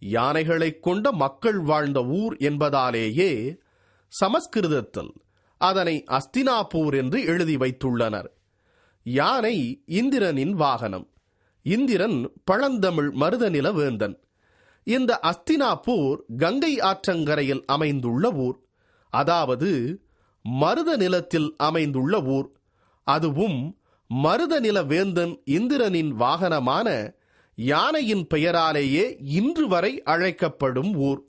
யானைகளைக் கொண்ட மக்கள் வாழ்ந்த ஊர் என்பதாலேயே சமஸ்கிருதத்தில் அதனை அஸ்தினாபூர் என்று எழுதி வைத்துள்ளனர். யானை இந்திரனின் வாகனம். இந்திரன் பழந்தமிழ் மருதநில வேந்தன். இந்த அஸ்தினாபூர் கங்கை ஆற்றங்கரையில் அமைந்துள்ள ஊர். அதாவது மருத நிலத்தில் அமைந்துள்ள ஊர். அதுவும் மருத நில வேந்தன் இந்திரனின் வாகனமான யானையின் பெயராலேயே இன்று வரை அழைக்கப்படும் ஊர்.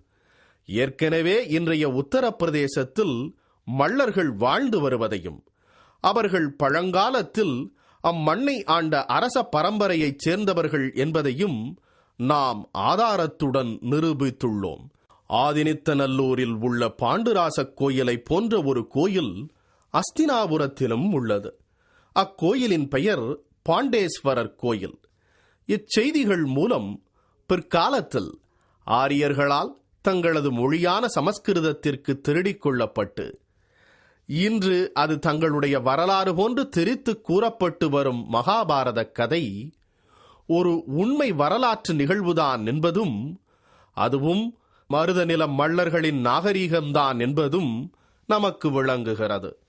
ஏற்கனவே இன்றைய உத்தரப்பிரதேசத்தில் மல்லர்கள் வாழ்ந்து வருவதையும் அவர்கள் பழங்காலத்தில் அம்மண்ணை ஆண்ட அரச பரம்பரையைச் சேர்ந்தவர்கள் என்பதையும் நாம் ஆதாரத்துடன் நிரூபித்துள்ளோம். ஆதினித்தநல்லூரில் உள்ள பாண்டுராசக் கோயிலை போன்ற ஒரு கோயில் அஸ்தினாபுரத்திலும் உள்ளது. அக்கோயிலின் பெயர் பாண்டேஸ்வரர் கோயில். இச்செய்திகள் மூலம் பிற்காலத்தில் ஆரியர்களால் தங்களது மொழியான சமஸ்கிருதத்திற்கு திருடிக் கொள்ளப்பட்டு இன்று அது தங்களுடைய வரலாறு போன்று திரித்து கூறப்பட்டு வரும் மகாபாரத கதை ஒரு உண்மை வரலாற்று நிகழ்வுதான் என்பதும் அதுவும் மருதநில மல்லர்களின் நாகரீகம்தான் என்பதும் நமக்கு விளங்குகிறது.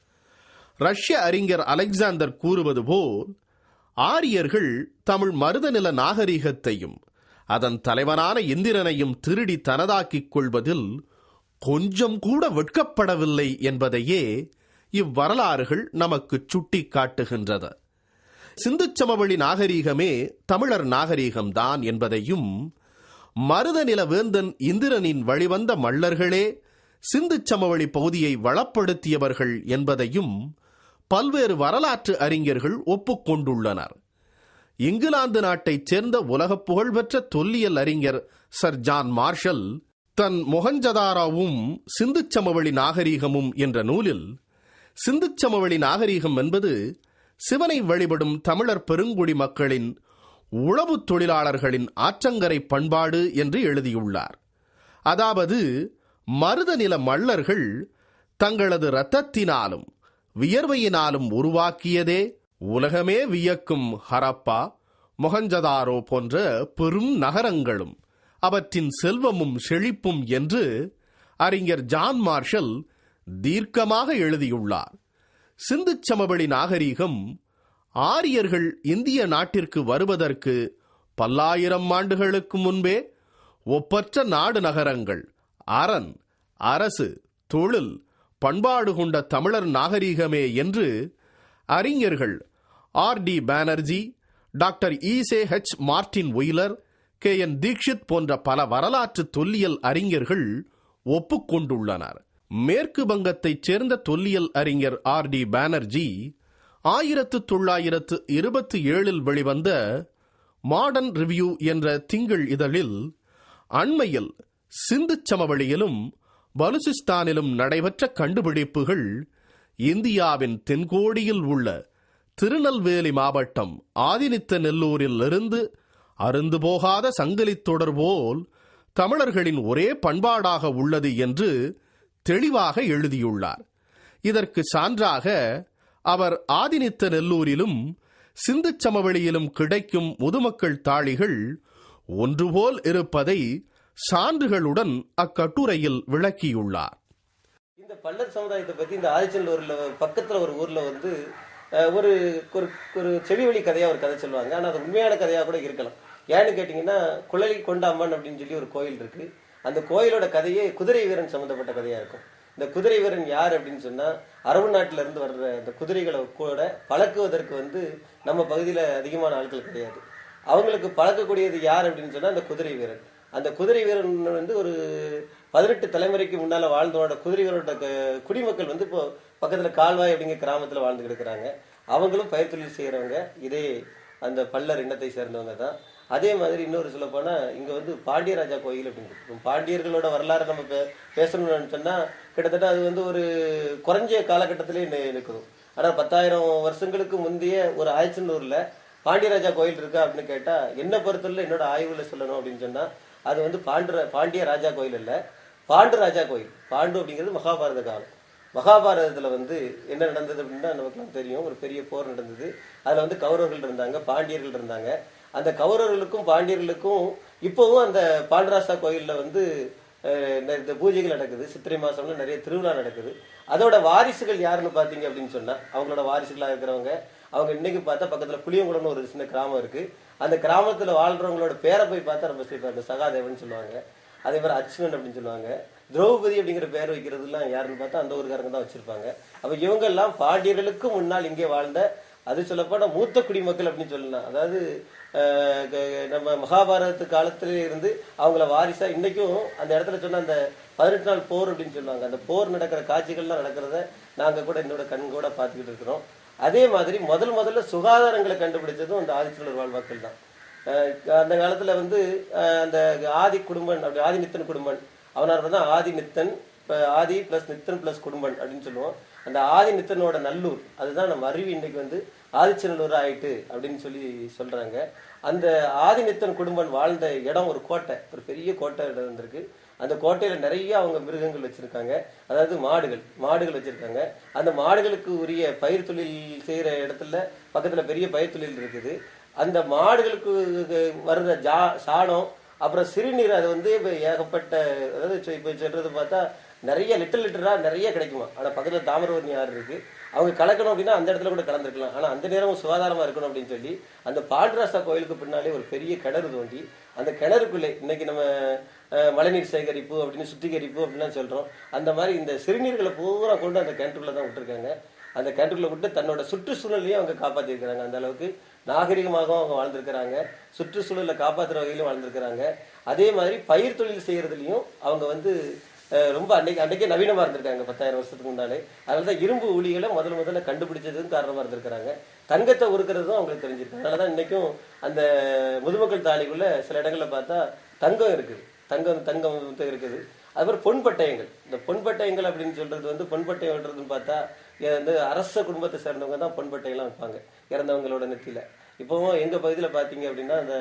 ரஷ்ய அறிஞர் அலெக்சாந்தர் கூறுவது போல் ஆரியர்கள் தமிழ் மருதநில நாகரிகத்தையும் அதன் தலைவனான இந்திரனையும் திருடி தனதாக்கிக் கொள்வதில் கொஞ்சம் கூட வெட்கப்படவில்லை என்பதையே இவ்வரலாறுகள் நமக்கு சுட்டி காட்டுகின்றது சிந்து சமவெளி நாகரீகமே தமிழர் நாகரீகம்தான் என்பதையும் மருதநில வேந்தன் இந்திரனின் வழிவந்த மல்லர்களே சிந்து சமவெளி பகுதியை வளப்படுத்தியவர்கள் என்பதையும் பல்வேறு வரலாற்று அறிஞர்கள் ஒப்புக்கொண்டுள்ளனர். இங்கிலாந்து நாட்டைச் சேர்ந்த உலக புகழ்பெற்ற தொல்லியல் அறிஞர் சர் ஜான் மார்ஷல் தன் மொகஞ்சதாராவும் சிந்து சமவெளி நாகரீகமும் என்ற நூலில் சிந்து சமவெளி நாகரீகம் என்பது சிவனை வழிபடும் தமிழர் பெருங்குடி மக்களின் உழவு தொழிலாளர்களின் ஆற்றங்கரை பண்பாடு என்று எழுதியுள்ளார். அதாவது மருதநில மல்லர்கள் தங்களது இரத்தத்தினாலும் வியர்வையினாலும் உருவாக்கியதே உலகமே வியக்கும் ஹரப்பா மொஹஞ்சதாரோ போன்ற பெரும் நகரங்களும் அவற்றின் செல்வமும் செழிப்பும் என்று அறிஞர் ஜான் மார்ஷல் தீர்க்கமாக எழுதியுள்ளார். சிந்து சமவெளி நாகரீகம் ஆரியர்கள் இந்திய நாட்டிற்கு வருவதற்கு பல்லாயிரம் ஆண்டுகளுக்கு முன்பே ஒப்பற்ற நாடு நகரங்கள் அரண் அரசு தொழில் பண்பாடு கொண்ட தமிழர் நாகரீகமே என்று அறிஞர்கள் R D Banerjee doctor ஈசே H Mortimer Wheeler K N Dikshit போன்ற பல வரலாற்று தொல்லியல் அறிஞர்கள் ஒப்புக்கொண்டுள்ளனர். மேற்கு வங்கத்தைச் சேர்ந்த தொல்லியல் அறிஞர் ஆர் டி பானர்ஜி ஆயிரத்து தொள்ளாயிரத்து இருபத்தி ஏழில் வெளிவந்த மாடர்ன் ரிவ்யூ என்ற திங்கள் இதழில் அண்மையில் சிந்து சமவெளியிலும் பலுசிஸ்தானிலும் நடைபெற்ற கண்டுபிடிப்புகள் இந்தியாவின் தென்கோடியில் உள்ள திருநெல்வேலி மாவட்டம் ஆதினித்த நெல்லூரில் இருந்து அருந்து போகாத சங்கிலித் தொடர் போல் தமிழர்களின் ஒரே பண்பாடாக உள்ளது என்று தெளிவாக எழுதியுள்ளார். இதற்கு சான்றாக அவர் ஆதினித்த நெல்லூரிலும் சிந்து சமவெளியிலும் கிடைக்கும் முதுமக்கள் தாளிகள் ஒன்றுபோல் இருப்பதை சான்றுகளுடன் அக்கட்டுரையில் விளக்கியுள்ளார். இந்த பல்லர் சமுதாயத்தை பத்தி இந்த ஆதிச்சநல்லூர்ல பக்கத்துல ஒரு ஊர்ல வந்து ஒரு ஒரு ஒரு செவிவழி கதையா ஒரு கதை சொல்லுவாங்க. ஆனா அது உண்மையான கதையா கூட இருக்கலாம். ஏன்னு கேட்டீங்கன்னா குழலி கொண்டாமன் அம்மன் அப்படின்னு சொல்லி ஒரு கோயில் இருக்கு. அந்த கோயிலோட கதையே குதிரை வீரன் சம்பந்தப்பட்ட கதையா இருக்கும். இந்த குதிரை வீரன் யார் அப்படின்னு சொன்னா அரபு நாட்டுல இருந்து வர்ற இந்த குதிரைகளை கூட பழக்குவதற்கு வந்து நம்ம பகுதியில அதிகமான ஆட்கள் கிடையாது. அவங்களுக்கு பழக்கக்கூடியது யார் அப்படின்னு சொன்னா அந்த குதிரை வீரன். அந்த குதிரை வீரன் வந்து ஒரு பதினெட்டு தலைமுறைக்கு முன்னால வாழ்ந்தோட குதிரை வீரனோட க- குடிமக்கள் வந்து இப்போ பக்கத்துல கால்வாய் அப்படிங்கிற கிராமத்துல வாழ்ந்து கிடக்குறாங்க அவங்களும் பயிர் தொழில் செய்யறவங்க இதே அந்த பல்லர் இனத்தை சேர்ந்தவங்க தான். அதே மாதிரி இன்னொரு சொல்ல போனா இங்க வந்து பாண்டியராஜா கோயில் அப்படின்னு பாண்டியர்களோட வரலாறு நம்ம பே- பேசணும்னு சொன்னா கிட்டத்தட்ட அது வந்து ஒரு குறைஞ்ச காலகட்டத்திலே நி- ஆனால் ஆனா பத்தாயிரம் வருஷங்களுக்கு முந்தைய ஒரு ஆயச்சனூர்ல பாண்டியராஜா கோயில் இருக்கா அப்படின்னு கேட்டா என்ன பொறுத்தவரை என்னோட ஆய்வுல சொல்லணும் அப்படின்னு சொன்னா அது வந்து பாண்டு பாண்டிய ராஜா கோயில் இல்ல பாண்டு ராஜா கோயில். பாண்டு அப்படிங்கிறது மகாபாரத காலம். மகாபாரதத்துல வந்து என்ன நடந்தது அப்படின்னா நமக்குலாம் தெரியும். ஒரு பெரிய போர் நடந்தது. அதுல வந்து கௌரவர்கள் இருந்தாங்க பாண்டியர்கள் இருந்தாங்க. அந்த கௌரவர்களுக்கும் பாண்டியர்களுக்கும் இப்போவும் அந்த பாண்டராசா கோயில்ல வந்து இந்த- இந்த பூஜைகள் நடக்குது. சித்திரை மாசம்ல நிறைய திருவிழா நடக்குது. அதோட வாரிசுகள் யாருன்னு பாத்தீங்க அப்படின்னு சொன்னா அவங்களோட வாரிசுகளா இருக்கிறவங்க அவங்க இன்னைக்கு பார்த்தா பக்கத்துல புளியங்குளம்னு ஒரு சின்ன கிராமம் இருக்கு. அந்த கிராமத்துல வாழ்றவங்களோட பேரை போய் பார்த்தா ரொம்ப சிரிப்பாங்க சகாதேவன் சொல்லுவாங்க. அதே மாதிரி அர்ச்சுனன் அப்படின்னு சொல்லுவாங்க. திரௌபதி அப்படிங்கிற பேர் வைக்கிறதுலாம் யாருன்னு பார்த்தா அந்த ஊருக்காரங்க தான் வச்சிருப்பாங்க. அப்ப இவங்க எல்லாம் பாண்டியர்களுக்கு முன்னால் இங்கே வாழ்ந்த அது சொல்லப்போனா மூத்த குடிமக்கள் அப்படின்னு சொல்லலாம். அதாவது நம்ம மகாபாரத காலத்துல இருந்து அவங்கள வாரிசா இன்னைக்கும் அந்த இடத்துல சொன்ன அந்த பதினெட்டு நாள் போர் அப்படின்னு சொல்லுவாங்க. அந்த போர் நடக்கிற காட்சிகள்லாம் நடக்கிறத நாங்க கூட என்னோட கண் கூட பார்த்துக்கிட்டு இருக்கிறோம். அதே மாதிரி முதல் முதல்ல சுகாதாரங்களை கண்டுபிடிச்சதும் அந்த ஆதிச்சலர் வாழ்வாக்கள் தான். அந்த காலத்துல வந்து அந்த ஆதி குடும்பன் அப்படி ஆதிநித்தன் குடும்பன். அவனார் தான் ஆதிநித்தன் இப்போ ஆதி பிளஸ் நித்தன் பிளஸ் குடும்பன் அப்படின்னு சொல்லுவோம். அந்த ஆதி நித்தனோட நல்லூர் அதுதான் நம்ம அருவி இன்னைக்கு வந்து ஆதிச்சநல்லூர் ஆயிட்டு அப்படின்னு சொல்லி சொல்றாங்க. அந்த ஆதிநித்தன் குடும்பன் வாழ்ந்த இடம் ஒரு கோட்டை ஒரு பெரிய கோட்டை இடம் இருந்திருக்கு அந்த கோட்டையில நிறைய அவங்க மிருகங்கள் வச்சிருக்காங்க. அதாவது மாடுகள் மாடுகள் வச்சிருக்காங்க. அந்த மாடுகளுக்கு உரிய பயிர் தொழில் செய்யற இடத்துல பக்கத்துல பெரிய பயிர் தொழில் இருக்குது. அந்த மாடுகளுக்கு வர்ற ஜா சாணம் அப்புறம் சிறுநீர் அது வந்து இப்ப ஏகப்பட்ட அதாவது இப்போ இப்ப சொல்றது பார்த்தா நிறைய லிட்டர் லிட்டரா நிறைய கிடைக்குமா? ஆனா பக்கத்துல தாமிரவர்ணி ஆறு இருக்கு. அவங்க கலக்கணும் அப்படின்னா அந்த இடத்துல கூட கலந்துருக்கலாம். ஆனா அந்த நேரமும் சுகாதாரமா இருக்கணும் அப்படின்னு சொல்லி அந்த பாண்டராசா கோயிலுக்கு பின்னாலே ஒரு பெரிய கிணறு தோண்டி அந்த கிணறுக்குள்ளே இன்னைக்கு நம்ம மழைநீர் சேகரிப்பு அப்படின்னு சுத்திகரிப்பு அப்படின்லாம் சொல்றோம். அந்த மாதிரி இந்த சிறுநீர்களை பூரா கொண்டு அந்த கிணற்றுக்குள்ளே தான் விட்டுருக்காங்க. அந்த கிணற்றுக்குள்ள விட்டு தன்னோட சுற்றுச்சூழலையும் அவங்க காப்பாத்திருக்கிறாங்க. அந்த அளவுக்கு நாகரிகமாகவும் அவங்க வாழ்ந்திருக்கிறாங்க. சுற்றுச்சூழலை காப்பாத்துற வகையிலும் வாழ்ந்திருக்கிறாங்க. அதே மாதிரி பயிர் தொழில் செய்யறதுலயும் அவங்க வந்து ரொம்ப அன்னைக்கு அன்றைக்கே நவீனமாக இருந்திருக்காங்க பத்தாயிரம் வருஷத்துக்கு முன்னாலே. அதனாலதான் இரும்பு ஊழிகளை முதல் முதல்ல கண்டுபிடிச்சதும் காரணமாக இருந்திருக்கிறாங்க. தங்கத்தை உருக்கிறதும் அவங்களுக்கு தெரிஞ்சிருக்கு. அதனாலதான் இன்றைக்கும் அந்த முதுமக்கள் தாலிக்குள்ள சில இடங்களில் பார்த்தா தங்கம் இருக்குது தங்கம் தங்கம் வந்து இருக்குது. பொன் பொன்பட்டயங்கள். இந்த பொன்பட்டயங்கள் அப்படின்னு சொல்றது வந்து பொன்பட்டயம் விடுறதுன்னு பார்த்தா இது வந்து அரச குடும்பத்தை சேர்ந்தவங்க தான் பொன்பட்டையெல்லாம் வைப்பாங்க இறந்தவங்களோட நெத்தியில். இப்போவும் எங்கள் பகுதியில் பார்த்தீங்க அப்படின்னா அந்த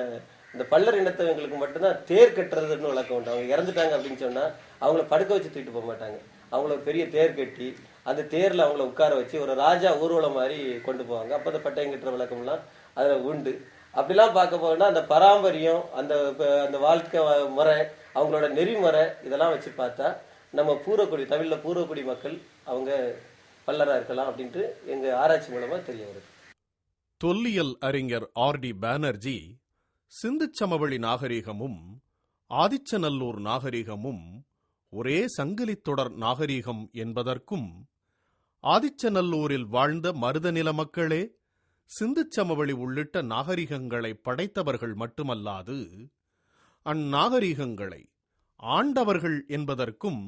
இந்த பல்லர் இனத்தவங்களுக்கு மட்டும்தான் தேர் கட்டுறதுன்னு வழக்கம் உண்டு. அவங்க இறந்துட்டாங்க அப்படின்னு சொன்னா அவங்கள படுக்க வச்சு தூக்கிட்டு போக மாட்டாங்க. அவங்கள பெரிய தேர் கட்டி அந்த தேர்ல அவங்கள உட்கார வச்சு ஒரு ராஜா ஊர்வலம் மாதிரி கொண்டு போவாங்க. அப்ப அந்த பட்டயம் கட்டுற வழக்கம்லாம் அதுல உண்டு. அப்படிலாம் பார்க்க போனா அந்த பராம்பரியம் அந்த அந்த வாழ்க்கை முறை அவங்களோட நெறிமுறை இதெல்லாம் வச்சு பார்த்தா நம்ம பூர்வக்குடி தமிழ்ல பூர்வக்குடி மக்கள் அவங்க பல்லரா இருக்கலாம் அப்படின்ட்டு எங்க ஆராய்ச்சி மூலமா தெரிய வருது. தொல்லியல் அறிஞர் ஆர் டி பானர்ஜி சிந்துச்சமவெளி நாகரிகமும் ஆதிச்சநல்லூர் நாகரிகமும் ஒரே சங்கிலித் தொடர் நாகரிகம் என்பதற்கும் ஆதிச்சநல்லூரில் வாழ்ந்த மருதநில மக்களே சிந்துச்சமவெளி உள்ளிட்ட நாகரிகங்களை படைத்தவர்கள் மட்டுமல்லாது அந்நாகரிகங்களை ஆண்டவர்கள் என்பதற்கும்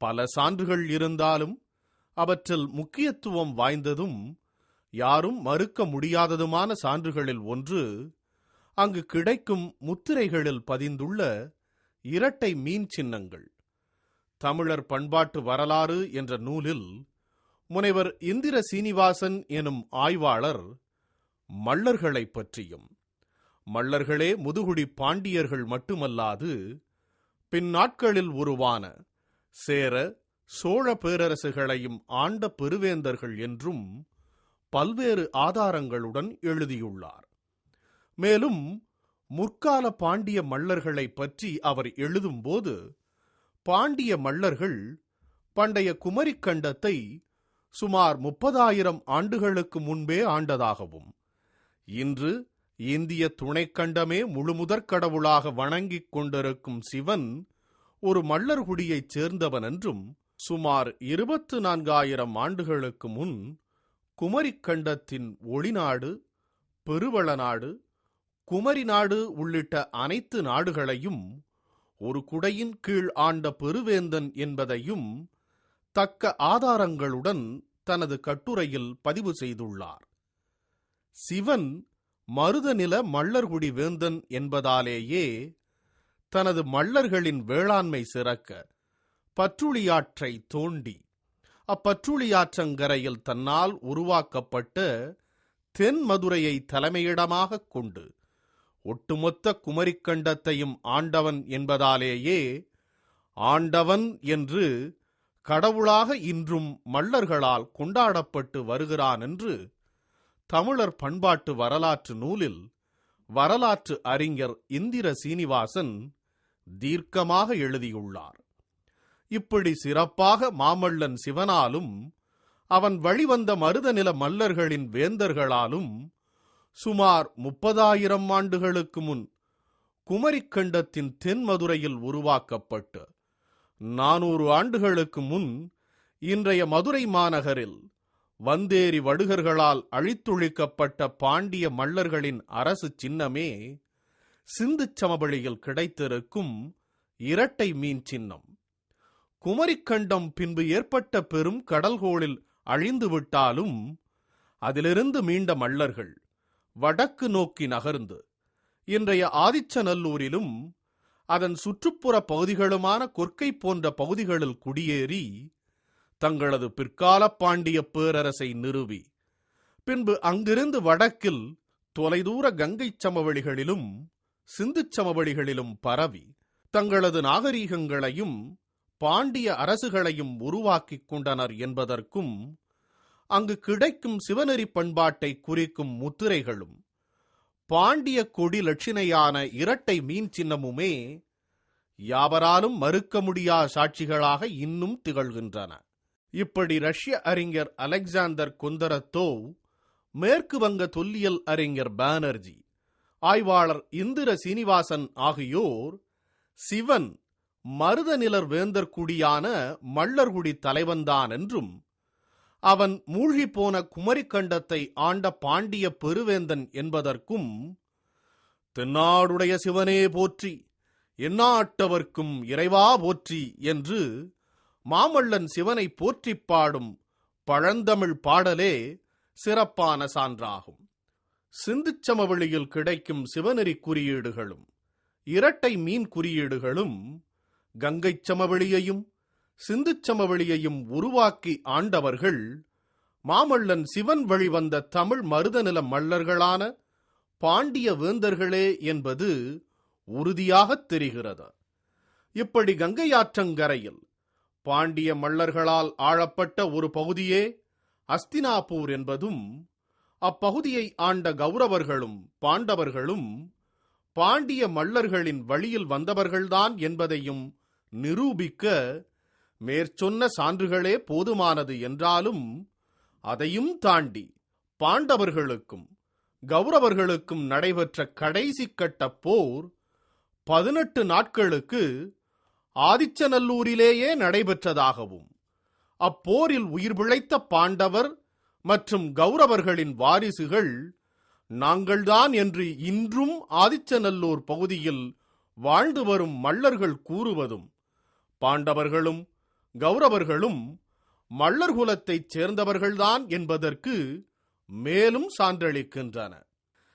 பல சான்றுகள் இருந்தாலும் அவற்றில் முக்கியத்துவம் வாய்ந்ததும் யாரும் மறுக்க முடியாததுமான சான்றுகளில் ஒன்று அங்கு கிடைக்கும் முத்திரைகளில் பதிந்துள்ள இரட்டை மீன் சின்னங்கள். தமிழர் பண்பாட்டு வரலாறு என்ற நூலில் முனைவர் இந்திர சீனிவாசன் எனும் ஆய்வாளர் மள்ளர்களைப் பற்றியும் மள்ளர்களே முதுகுடி பாண்டியர்கள் மட்டுமல்லாது பின்னாட்களில் உருவான சேர சோழ பேரரசுகளையும் ஆண்ட பெருவேந்தர்கள் என்றும் பல்வேறு ஆதாரங்களுடன் எழுதியுள்ளார். மேலும் முற்கால பாண்டிய மல்லர்களைப் பற்றி அவர் எழுதும்போது பாண்டிய மல்லர்கள் பண்டைய குமரிக்கண்டத்தை சுமார் முப்பதாயிரம் ஆண்டுகளுக்கு முன்பே ஆண்டதாகவும் இன்று இந்திய துணைக்கண்டமே முழுமுதற் கடவுளாக வணங்கிக் கொண்டிருக்கும் சிவன் ஒரு மல்லர்குடியைச் சேர்ந்தவன் என்றும் சுமார் இருபத்து நான்காயிரம் ஆண்டுகளுக்கு முன் குமரிக்கண்டத்தின் ஒளிநாடு பெருவளநாடு குமரி நாடு உள்ளிட்ட அனைத்து நாடுகளையும் ஒரு குடையின் கீழ் ஆண்ட பெருவேந்தன் என்பதையும் தக்க ஆதாரங்களுடன் தனது கட்டுரையில் பதிவு செய்துள்ளார். சிவன் மருதநில மல்லர்குடி வேந்தன் என்பதாலேயே தனது மல்லர்களின் வேளாண்மை சிறக்க பற்றுளியாற்றை தோண்டி அப்பற்றுளியாற்றங்கரையில் தன்னால் உருவாக்கப்பட்ட தென்மதுரையை தலைமையிடமாகக் கொண்டு ஒட்டுமொத்த குமரிக்கண்டத்தையும் ஆண்டவன் என்பதாலேயே ஆண்டவன் என்று கடவுளாக இன்றும் மல்லர்களால் கொண்டாடப்பட்டு வருகிறான் என்று தமிழர் பண்பாட்டு வரலாற்று நூலில் வரலாற்று அறிஞர் இந்திர சீனிவாசன் தீர்க்கமாக எழுதியுள்ளார். இப்படி சிறப்பாக மாமல்லன் சிவனாலும் அவன் வழிவந்த மருதநில மல்லர்களின் வேந்தர்களாலும் சுமார் முப்பதாயிரம் ஆண்டுகளுக்கு முன் குமரிக்கண்டத்தின் தென்மதுரையில் உருவாக்கப்பட்டு நானூறு ஆண்டுகளுக்கு முன் இன்றைய மதுரை மாநகரில் வந்தேரி வடுகர்களால் அழித்தொழிக்கப்பட்ட பாண்டிய மல்லர்களின் அரசு சின்னமே சிந்துச் சமவெளியில் கிடைத்திருக்கும் இரட்டை மீன் சின்னம். குமரிக்கண்டம் பின்பு ஏற்பட்ட பெரும் கடல்கோளில் அழிந்துவிட்டாலும் அதிலிருந்து மீண்ட மல்லர்கள் வடக்கு நோக்கி நகர்ந்து இன்றைய ஆதிச்சநல்லூரிலும் அதன் சுற்றுப்புற பகுதிகளுமான கொற்கை போன்ற பகுதிகளில் குடியேறி தங்களது பிற்கால பாண்டிய பேரரசை நிறுவி. பின்பு அங்கிருந்து வடக்கில் தொலைதூர கங்கைச் சமவெளிகளிலும் சிந்துச் சமவெளிகளிலும் பரவி தங்களது நாகரீகங்களையும் பாண்டிய அரசுகளையும் உருவாக்கிக் கொண்டனர் என்பதற்கும் அங்கு கிடைக்கும் சிவநெறி பண்பாட்டை குறிக்கும் முத்திரைகளும் பாண்டிய கொடி லட்சினையான இரட்டை மீன் சின்னமுமே யாவராலும் மறுக்க முடியா சாட்சிகளாக இன்னும் திகழ்கின்றன. இப்படி ரஷ்ய அறிஞர் அலெக்சாந்தர் குந்தரத்தோவ் மேற்கு வங்க தொல்லியல் அறிஞர் பானர்ஜி ஆய்வாளர் இந்திர சீனிவாசன் ஆகியோர் சிவன் மருதநிலர் வேந்தர் குடியான மல்லர்குடி தலைவன்தான் என்றும் அவன் மூழ்கிப்போன போன குமரிக்கண்டத்தை ஆண்ட பாண்டிய பெருவேந்தன் என்பதற்கும் தென்னாடுடைய சிவனே போற்றி எந்நாட்டவர்க்கும் இறைவா போற்றி என்று மாமல்லன் சிவனை போற்றிப் பாடும் பழந்தமிழ் பாடலே சிறப்பான சான்றாகும். சிந்துச் சமவெளியில் கிடைக்கும் சிவநெறி குறியீடுகளும் இரட்டை மீன் குறியீடுகளும் கங்கைச் சமவெளியையும் சிந்து சமவெளியையும் உருவாக்கி ஆண்டவர்கள் மாமல்லன் சிவன் வழிவந்த தமிழ் மருதநில மல்லர்களான பாண்டிய வேந்தர்களே என்பது உறுதியாகத் தெரிகிறது. இப்படி கங்கை ஆற்றங்கரையில் பாண்டிய மல்லர்களால் ஆளப்பட்ட ஒரு பகுதியே அஸ்தினாபூர் என்பதும் அப்பகுதியை ஆண்ட கௌரவர்களும் பாண்டவர்களும் பாண்டிய மல்லர்களின் வழியில் வந்தவர்கள்தான் என்பதையும் நிரூபிக்க மேற்சொன்ன சான்றுகளே போதுமானது என்றாலும் அதையும் தாண்டி பாண்டவர்களுக்கும் கௌரவர்களுக்கும் நடைபெற்ற கடைசி கட்ட போர் பதினெட்டு நாட்களுக்கு ஆதிச்சநல்லூரிலேயே நடைபெற்றதாகவும் அப்போரில் உயிர் பிழைத்த பாண்டவர் மற்றும் கௌரவர்களின் வாரிசுகள் நாங்கள்தான் என்று இன்றும் ஆதிச்சநல்லூர் பகுதியில் வாழ்ந்து வரும் மல்லர்கள் கூறுவதும் பாண்டவர்களும் கௌரவர்களும் மல்லர் குலத்தைச் சேர்ந்தவர்கள்தான் என்பதற்கு மேலும் சான்றளிக்கின்றன.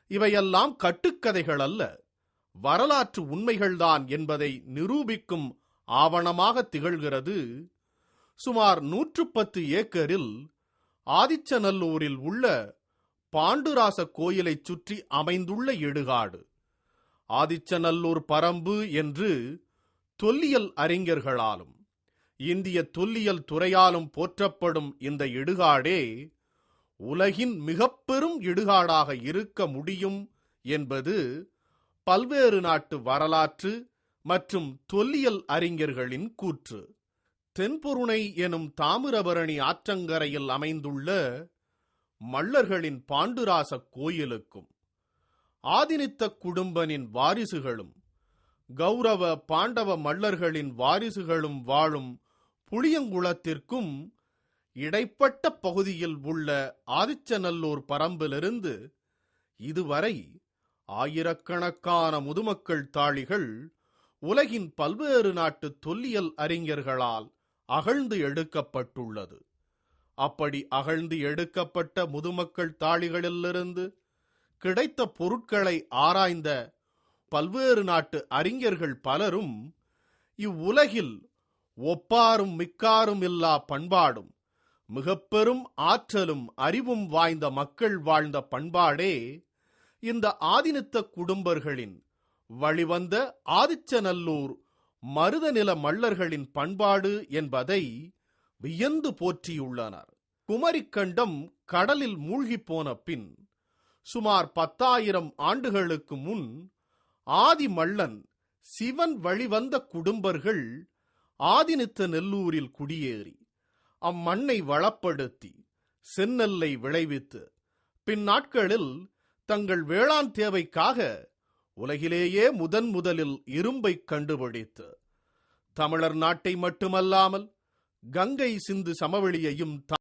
இவையெல்லாம் கட்டுக்கதைகள் அல்ல வரலாற்று உண்மைகள்தான் என்பதை நிரூபிக்கும் ஆவணமாக திகழ்கிறது. சுமார் நூற்று பத்து ஏக்கரில் ஆதிச்சநல்லூரில் உள்ள பாண்டுராச கோயிலைச் சுற்றி அமைந்துள்ள இடுகாடு. ஆதிச்சநல்லூர் பரம்பு என்று தொல்லியல் அறிஞர்களாலும் இந்திய தொல்லியல் துறையாலும் போற்றப்படும் இந்த இடுகாடே உலகின் மிகப்பெரும் இடுகாடாக இருக்க முடியும் என்பது பல்வேறு நாட்டு வரலாற்று மற்றும் தொல்லியல் அறிஞர்களின் கூற்று. தென்பொருணை எனும் தாமிரபரணி ஆற்றங்கரையில் அமைந்துள்ள மல்லர்களின் பாண்டுராச கோயிலுக்கும் ஆதினித்த குடும்பனின் வாரிசுகளும் கௌரவ பாண்டவ மல்லர்களின் வாரிசுகளும் வாழும் புளியங்குளத்திற்கும் இடைப்பட்ட பகுதியில் உள்ள ஆதிச்சநல்லூர் பரம்பிலிருந்து இதுவரை ஆயிரக்கணக்கான முதுமக்கள் தாளிகள் உலகின் பல்வேறு நாட்டு தொல்லியல் அறிஞர்களால் அகழ்ந்து எடுக்கப்பட்டுள்ளது. அப்படி அகழ்ந்து எடுக்கப்பட்ட முதுமக்கள் தாளிகளிலிருந்து கிடைத்த பொருட்களை ஆராய்ந்த பல்வேறு நாட்டு அறிஞர்கள் பலரும் இவ்வுலகில் ஒப்பாரும் மிக்காரும் இல்லா பண்பாடும். மிகப்பெரும் ஆற்றலும் அறிவும் வாய்ந்த மக்கள் வாழ்ந்த பண்பாடே இந்த ஆதினத்த குடும்பர்களின் வழிவந்த ஆதிச்சநல்லூர் மருதநில மல்லர்களின் பண்பாடு என்பதை வியந்து போற்றியுள்ளனர். குமரிக்கண்டம் கடலில் மூழ்கிப் போன பின் சுமார் பத்தாயிரம் ஆண்டுகளுக்கு முன் ஆதி மல்லன் சிவன் வழிவந்த குடும்பர்கள் ஆதினித்த நெல்லூரில் குடியேறி அம்மண்ணை வளப்படுத்தி செந்நெல்லை விளைவித்து பின்னாட்களில் தங்கள் வேளாண் தேவைக்காக உலகிலேயே முதன் முதலில் இரும்பை கண்டுபிடித்து தமிழர் நாட்டை மட்டுமல்லாமல் கங்கை சிந்து சமவெளியையும்